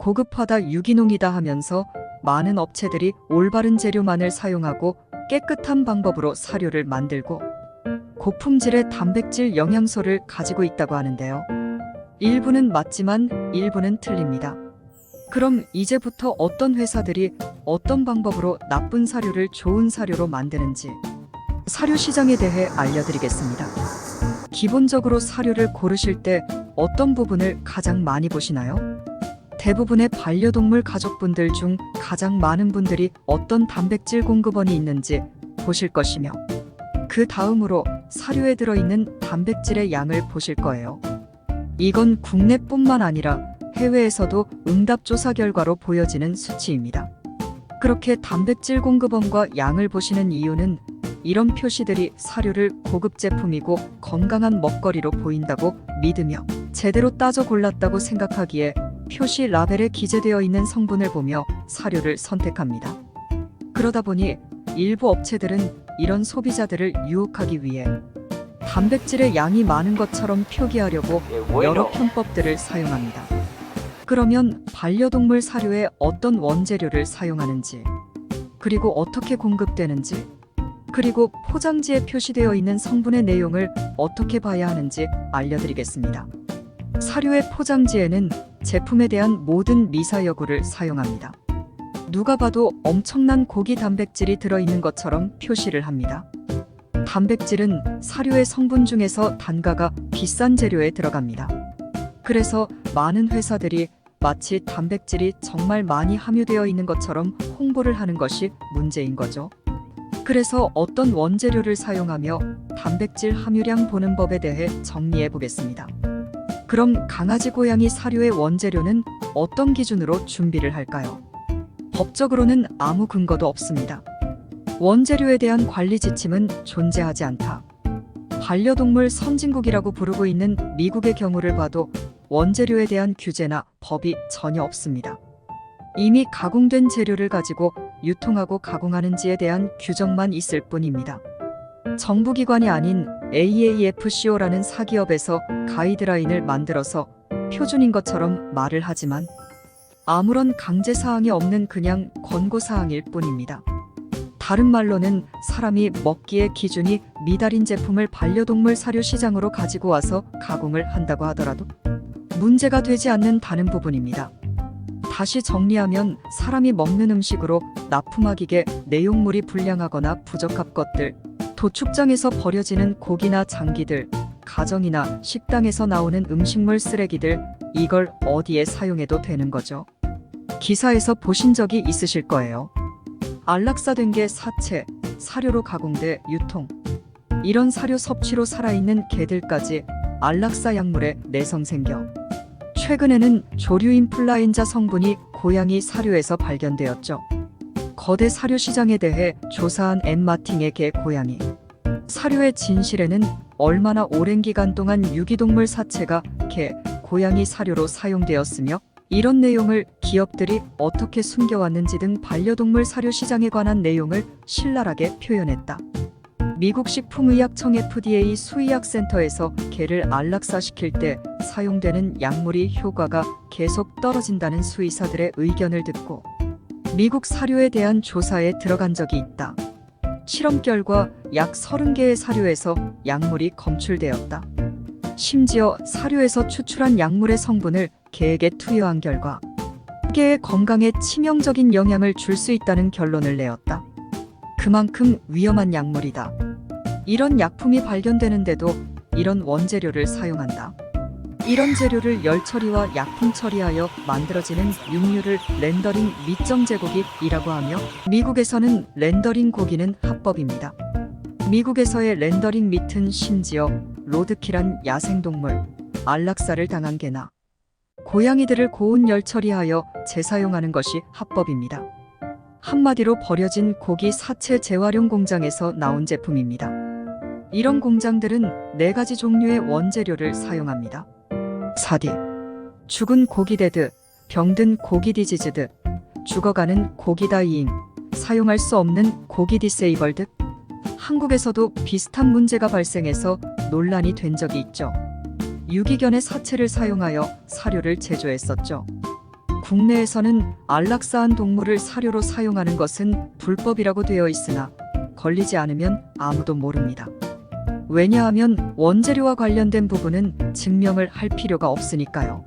고급화다 유기농이다 하면서 많은 업체들이 올바른 재료만을 사용하고 깨끗한 방법으로 사료를 만들고 고품질의 단백질 영양소를 가지고 있다고 하는데요. 일부는 맞지만 일부는 틀립니다. 그럼 이제부터 어떤 회사들이 어떤 방법으로 나쁜 사료를 좋은 사료로 만드는지 사료 시장에 대해 알려드리겠습니다. 기본적으로 사료를 고르실 때 어떤 부분을 가장 많이 보시나요? 대부분의 반려동물 가족분들 중 가장 많은 분들이 어떤 단백질 공급원이 있는지 보실 것이며 그 다음으로 사료에 들어있는 단백질의 양을 보실 거예요. 이건 국내뿐만 아니라 해외에서도 응답조사 결과로 보여지는 수치입니다. 그렇게 단백질 공급원과 양을 보시는 이유는 이런 표시들이 사료를 고급 제품이고 건강한 먹거리로 보인다고 믿으며 제대로 따져 골랐다고 생각하기에 표시 라벨에 기재되어 있는 성분을 보며 사료를 선택합니다. 그러다 보니 일부 업체들은 이런 소비자들을 유혹하기 위해 단백질의 양이 많은 것처럼 표기하려고 여러 편법들을 사용합니다. 그러면 반려동물 사료에 어떤 원재료를 사용하는지, 그리고 어떻게 공급되는지, 그리고 포장지에 표시되어 있는 성분의 내용을 어떻게 봐야 하는지 알려드리겠습니다. 사료의 포장지에는 제품에 대한 모든 미사 여구를 사용합니다. 누가 봐도 엄청난 고기 단백질이 들어있는 것처럼 표시를 합니다. 단백질은 사료의 성분 중에서 단가가 비싼 재료에 들어갑니다. 그래서 많은 회사들이 마치 단백질이 정말 많이 함유되어 있는 것처럼 홍보를 하는 것이 문제인 거죠. 그래서 어떤 원재료를 사용하며 단백질 함유량 보는 법에 대해 정리해 보겠습니다. 그럼 강아지 고양이 사료의 원재료는 어떤 기준으로 준비를 할까요? 법적으로는 아무 근거도 없습니다. 원재료에 대한 관리 지침은 존재하지 않다. 반려동물 선진국이라고 부르고 있는 미국의 경우를 봐도 원재료에 대한 규제나 법이 전혀 없습니다. 이미 가공된 재료를 가지고 유통하고 가공하는지에 대한 규정만 있을 뿐입니다. 정부기관이 아닌 AAFCO라는 사기업에서 가이드라인을 만들어서 표준인 것처럼 말을 하지만 아무런 강제 사항이 없는 그냥 권고 사항일 뿐입니다. 다른 말로는 사람이 먹기에 기준이 미달인 제품을 반려동물 사료 시장으로 가지고 와서 가공을 한다고 하더라도 문제가 되지 않는 다른 부분입니다. 다시 정리하면 사람이 먹는 음식으로 납품하기에 내용물이 불량하거나 부적합 것들, 도축장에서 버려지는 고기나 장기들, 가정이나 식당에서 나오는 음식물 쓰레기들, 이걸 어디에 사용해도 되는 거죠. 기사에서 보신 적이 있으실 거예요. 안락사된 게 사체, 사료로 가공돼 유통. 이런 사료 섭취로 살아있는 개들까지 안락사 약물에 내성 생겨. 최근에는 조류 인플라엔자 성분이 고양이 사료에서 발견되었죠. 거대 사료 시장에 대해 조사한 앤 마팅의 개 고양이. 사료의 진실에는 얼마나 오랜 기간 동안 유기동물 사체가 개, 고양이 사료로 사용되었으며 이런 내용을 기업들이 어떻게 숨겨왔는지 등 반려동물 사료 시장에 관한 내용을 신랄하게 표현했다. 미국 식품의약청 FDA 수의약센터에서 개를 안락사시킬 때 사용되는 약물이 효과가 계속 떨어진다는 수의사들의 의견을 듣고 미국 사료에 대한 조사에 들어간 적이 있다. 실험 결과 약 30개의 사료에서 약물이 검출되었다. 심지어 사료에서 추출한 약물의 성분을 개에게 투여한 결과 개의 건강에 치명적인 영향을 줄 수 있다는 결론을 내었다. 그만큼 위험한 약물이다. 이런 약품이 발견되는데도 이런 원재료를 사용한다. 이런 재료를 열 처리와 약품 처리하여 만들어지는 육류를 렌더링 밑정 제고기이라고 하며 미국에서는 렌더링 고기는 합법입니다. 미국에서의 렌더링 밑은 심지어 로드킬한 야생동물 안락사를 당한 개나 고양이들을 고온 열 처리하여 재사용하는 것이 합법입니다. 한마디로 버려진 고기 사체 재활용 공장에서 나온 제품입니다. 이런 공장들은 네 가지 종류의 원재료를 사용합니다. 사디, 죽은 고기 데드, 병든 고기 디지즈드, 죽어가는 고기 다이잉, 사용할 수 없는 고기 디세이벌드. 한국에서도 비슷한 문제가 발생해서 논란이 된 적이 있죠. 유기견의 사체를 사용하여 사료를 제조했었죠. 국내에서는 안락사한 동물을 사료로 사용하는 것은 불법이라고 되어 있으나 걸리지 않으면 아무도 모릅니다. 왜냐하면 원재료와 관련된 부분은 증명을 할 필요가 없으니까요.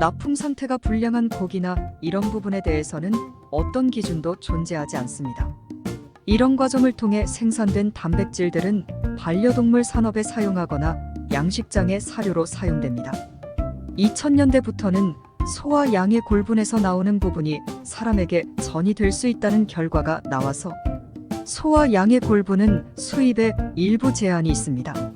납품 상태가 불량한 고기나 이런 부분에 대해서는 어떤 기준도 존재하지 않습니다. 이런 과정을 통해 생산된 단백질들은 반려동물 산업에 사용하거나 양식장의 사료로 사용됩니다. 2000년대부터는 소와 양의 골분에서 나오는 부분이 사람에게 전이 될 수 있다는 결과가 나와서 소와 양의 골분은 수입에 일부 제한이 있습니다.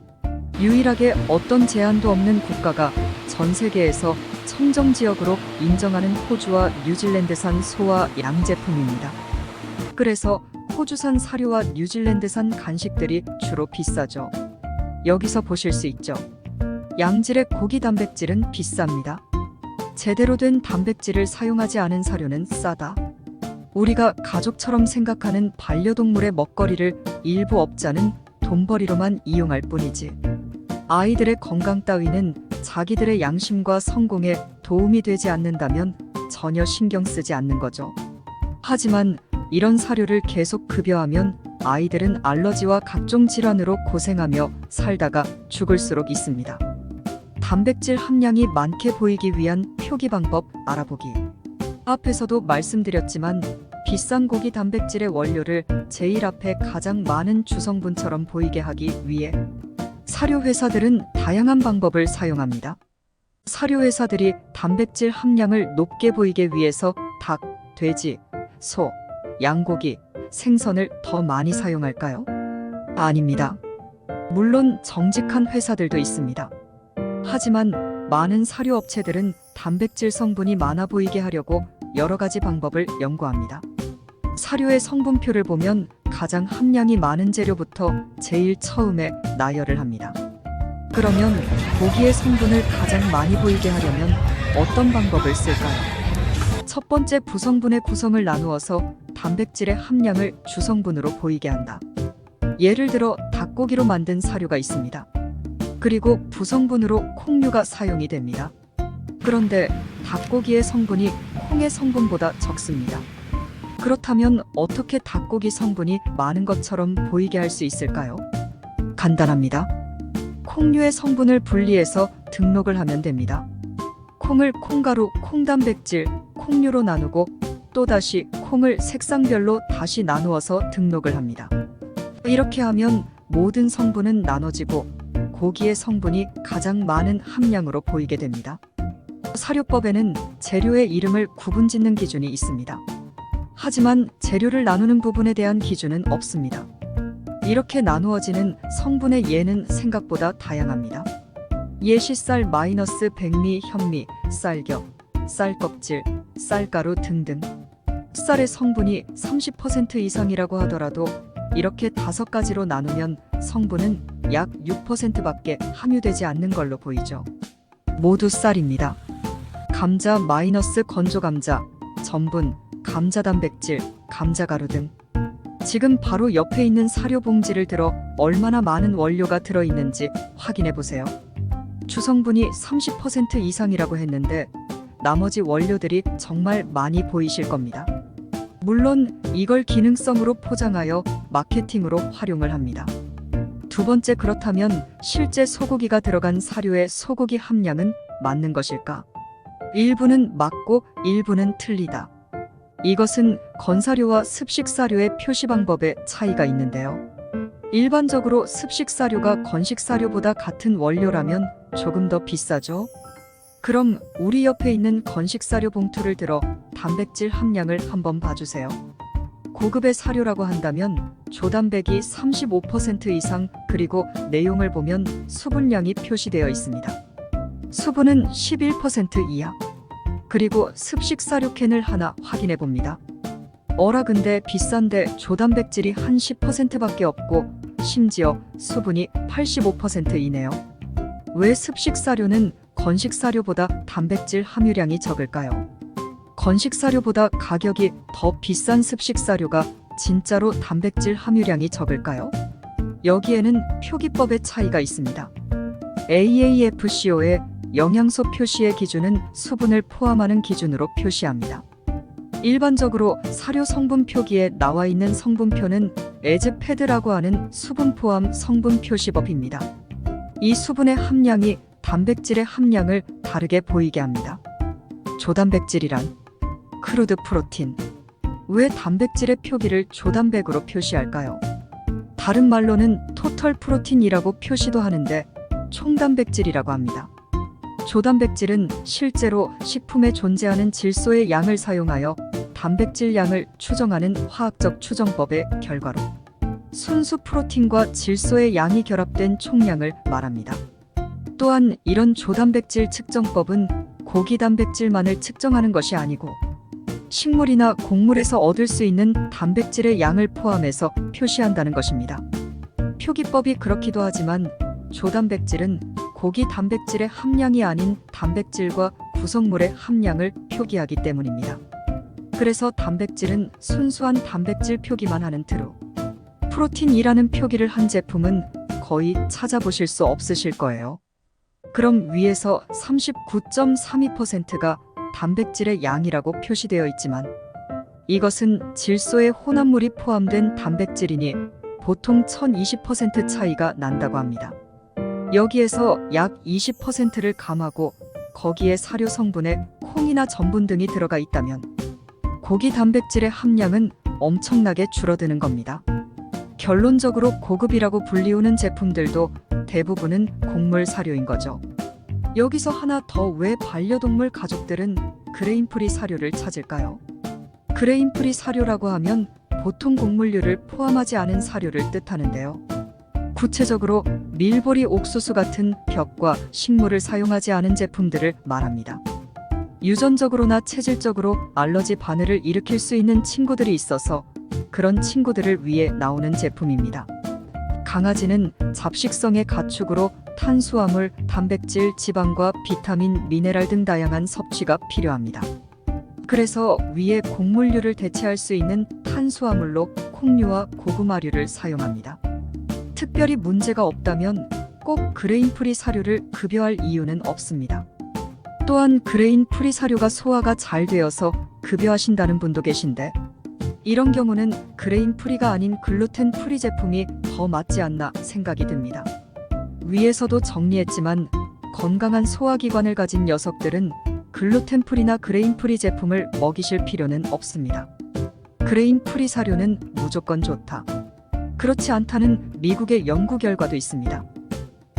유일하게 어떤 제한도 없는 국가가 전 세계에서 청정 지역으로 인정하는 호주와 뉴질랜드산 소와 양 제품입니다. 그래서 호주산 사료와 뉴질랜드산 간식들이 주로 비싸죠. 여기서 보실 수 있죠. 양질의 고기 단백질은 비쌉니다. 제대로 된 단백질을 사용하지 않은 사료는 싸다. 우리가 가족처럼 생각하는 반려동물의 먹거리를 일부 업자는 돈벌이로만 이용할 뿐이지. 아이들의 건강 따위는 자기들의 양심과 성공에 도움이 되지 않는다면 전혀 신경 쓰지 않는 거죠. 하지만 이런 사료를 계속 급여하면 아이들은 알러지와 각종 질환으로 고생하며 살다가 죽을수록 있습니다. 단백질 함량이 많게 보이기 위한 표기 방법 알아보기. 앞에서도 말씀드렸지만 비싼 고기 단백질의 원료를 제일 앞에 가장 많은 주성분처럼 보이게 하기 위해 사료 회사들은 다양한 방법을 사용합니다. 사료 회사들이 단백질 함량을 높게 보이게 위해서 닭, 돼지, 소, 양고기, 생선을 더 많이 사용할까요? 아닙니다. 물론 정직한 회사들도 있습니다. 하지만 많은 사료 업체들은 단백질 성분이 많아 보이게 하려고 여러 가지 방법을 연구합니다. 사료의 성분표를 보면 가장 함량이 많은 재료부터 제일 처음에 나열을 합니다. 그러면 고기의 성분을 가장 많이 보이게 하려면 어떤 방법을 쓸까요? 첫 번째 부성분의 구성을 나누어서 단백질의 함량을 주성분으로 보이게 한다. 예를 들어 닭고기로 만든 사료가 있습니다. 그리고 부성분으로 콩류가 사용이 됩니다. 그런데 닭고기의 성분이 콩의 성분보다 적습니다. 그렇다면 어떻게 닭고기 성분이 많은 것처럼 보이게 할 수 있을까요? 간단합니다. 콩류의 성분을 분리해서 등록을 하면 됩니다. 콩을 콩가루, 콩단백질, 콩류로 나누고 또다시 콩을 색상별로 다시 나누어서 등록을 합니다. 이렇게 하면 모든 성분은 나눠지고 고기의 성분이 가장 많은 함량으로 보이게 됩니다. 사료법에는 재료의 이름을 구분 짓는 기준이 있습니다. 하지만 재료를 나누는 부분에 대한 기준은 없습니다. 이렇게 나누어지는 성분의 예는 생각보다 다양합니다. 예시쌀 마이너스 백미, 현미, 쌀겹, 쌀껍질, 쌀가루 등등. 쌀의 성분이 30% 이상이라고 하더라도 이렇게 다섯 가지로 나누면 성분은 약 6%밖에 함유되지 않는 걸로 보이죠. 모두 쌀입니다. 감자 마이너스 건조 감자, 전분, 감자 단백질, 감자 가루 등. 지금 바로 옆에 있는 사료 봉지를 들어 얼마나 많은 원료가 들어 있는지 확인해 보세요. 주성분이 30% 이상이라고 했는데 나머지 원료들이 정말 많이 보이실 겁니다. 물론 이걸 기능성으로 포장하여 마케팅으로 활용을 합니다. 두 번째 그렇다면 실제 소고기가 들어간 사료의 소고기 함량은 맞는 것일까? 일부는 맞고 일부는 틀리다. 이것은 건사료와 습식사료의 표시 방법에 차이가 있는데요. 일반적으로 습식사료가 건식사료보다 같은 원료라면 조금 더 비싸죠? 그럼 우리 옆에 있는 건식사료 봉투를 들어 단백질 함량을 한번 봐주세요. 고급의 사료라고 한다면 조단백이 35% 이상 그리고 내용을 보면 수분량이 표시되어 있습니다. 수분은 11% 이하. 그리고 습식 사료 캔을 하나 확인해 봅니다. 어라 근데 비싼데 조단백질이 한 10%밖에 없고 심지어 수분이 85%이네요. 왜 습식 사료는 건식 사료보다 단백질 함유량이 적을까요? 건식 사료보다 가격이 더 비싼 습식 사료가 진짜로 단백질 함유량이 적을까요? 여기에는 표기법의 차이가 있습니다. AAFCO에 영양소 표시의 기준은 수분을 포함하는 기준으로 표시합니다. 일반적으로 사료 성분 표기에 나와 있는 성분표는 에즈 패드라고 하는 수분 포함 성분 표시법입니다. 이 수분의 함량이 단백질의 함량을 다르게 보이게 합니다. 조단백질이란 크루드 프로틴. 왜 단백질의 표기를 조단백으로 표시할까요? 다른 말로는 토털 프로틴이라고 표시도 하는데 총단백질이라고 합니다. 조단백질은 실제로 식품에 존재하는 질소의 양을 사용하여 단백질 양을 추정하는 화학적 추정법의 결과로 순수 프로틴과 질소의 양이 결합된 총량을 말합니다. 또한 이런 조단백질 측정법은 고기 단백질만을 측정하는 것이 아니고 식물이나 곡물에서 얻을 수 있는 단백질의 양을 포함해서 표시한다는 것입니다. 표기법이 그렇기도 하지만 조단백질은 고기 단백질의 함량이 아닌 단백질과 구성물의 함량을 표기하기 때문입니다. 그래서 단백질은 순수한 단백질 표기만 하는 트루. 프로틴이라는 표기를 한 제품은 거의 찾아보실 수 없으실 거예요. 그럼 위에서 39.32%가 단백질의 양이라고 표시되어 있지만 이것은 질소의 혼합물이 포함된 단백질이니 보통 1020% 차이가 난다고 합니다. 여기에서 약 20%를 감하고 거기에 사료 성분에 콩이나 전분 등이 들어가 있다면 고기 단백질의 함량은 엄청나게 줄어드는 겁니다. 결론적으로 고급이라고 불리우는 제품들도 대부분은 곡물 사료인 거죠. 여기서 하나 더 왜 반려동물 가족들은 그레인프리 사료를 찾을까요? 그레인프리 사료라고 하면 보통 곡물류를 포함하지 않은 사료를 뜻하는데요. 구체적으로 밀보리 옥수수 같은 벽과 식물을 사용하지 않은 제품들을 말합니다. 유전적으로나 체질적으로 알러지 반응을 일으킬 수 있는 친구들이 있어서 그런 친구들을 위해 나오는 제품입니다. 강아지는 잡식성의 가축으로 탄수화물, 단백질, 지방과 비타민, 미네랄 등 다양한 섭취가 필요합니다. 그래서 위에 곡물류를 대체할 수 있는 탄수화물로 콩류와 고구마류를 사용합니다. 특별히 문제가 없다면 꼭 그레인 프리 사료를 급여할 이유는 없습니다. 또한 그레인 프리 사료가 소화가 잘 되어서 급여하신다는 분도 계신데 이런 경우는 그레인 프리가 아닌 글루텐 프리 제품이 더 맞지 않나 생각이 듭니다. 위에서도 정리했지만 건강한 소화기관을 가진 녀석들은 글루텐 프리나 그레인 프리 제품을 먹이실 필요는 없습니다. 그레인 프리 사료는 무조건 좋다. 그렇지 않다는 미국의 연구 결과도 있습니다.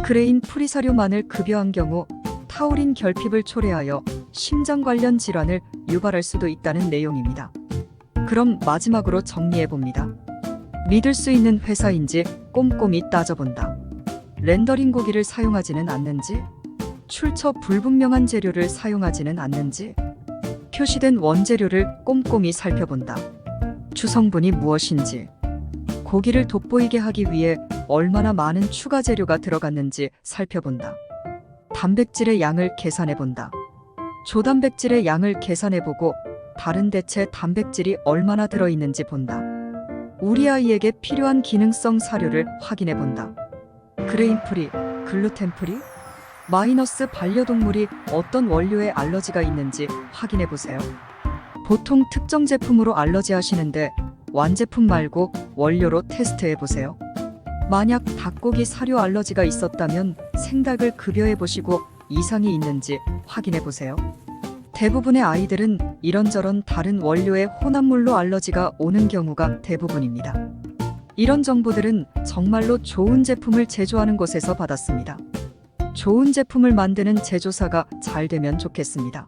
그레인 프리 사료만을 급여한 경우 타우린 결핍을 초래하여 심장 관련 질환을 유발할 수도 있다는 내용입니다. 그럼 마지막으로 정리해 봅니다. 믿을 수 있는 회사인지 꼼꼼히 따져본다. 렌더링 고기를 사용하지는 않는지, 출처 불분명한 재료를 사용하지는 않는지, 표시된 원재료를 꼼꼼히 살펴본다. 주성분이 무엇인지, 고기를 돋보이게 하기 위해 얼마나 많은 추가 재료가 들어갔는지 살펴본다. 단백질의 양을 계산해 본다. 조단백질의 양을 계산해 보고 다른 대체 단백질이 얼마나 들어있는지 본다. 우리 아이에게 필요한 기능성 사료를 확인해 본다. 그레인 프리, 글루텐 프리, 마이너스 반려동물이 어떤 원료에 알러지가 있는지 확인해 보세요. 보통 특정 제품으로 알러지 하시는데 완제품 말고 원료로 테스트해 보세요. 만약 닭고기 사료 알러지가 있었다면 생닭을 급여해 보시고 이상이 있는지 확인해 보세요. 대부분의 아이들은 이런저런 다른 원료의 혼합물로 알러지가 오는 경우가 대부분입니다. 이런 정보들은 정말로 좋은 제품을 제조하는 곳에서 받았습니다. 좋은 제품을 만드는 제조사가 잘 되면 좋겠습니다.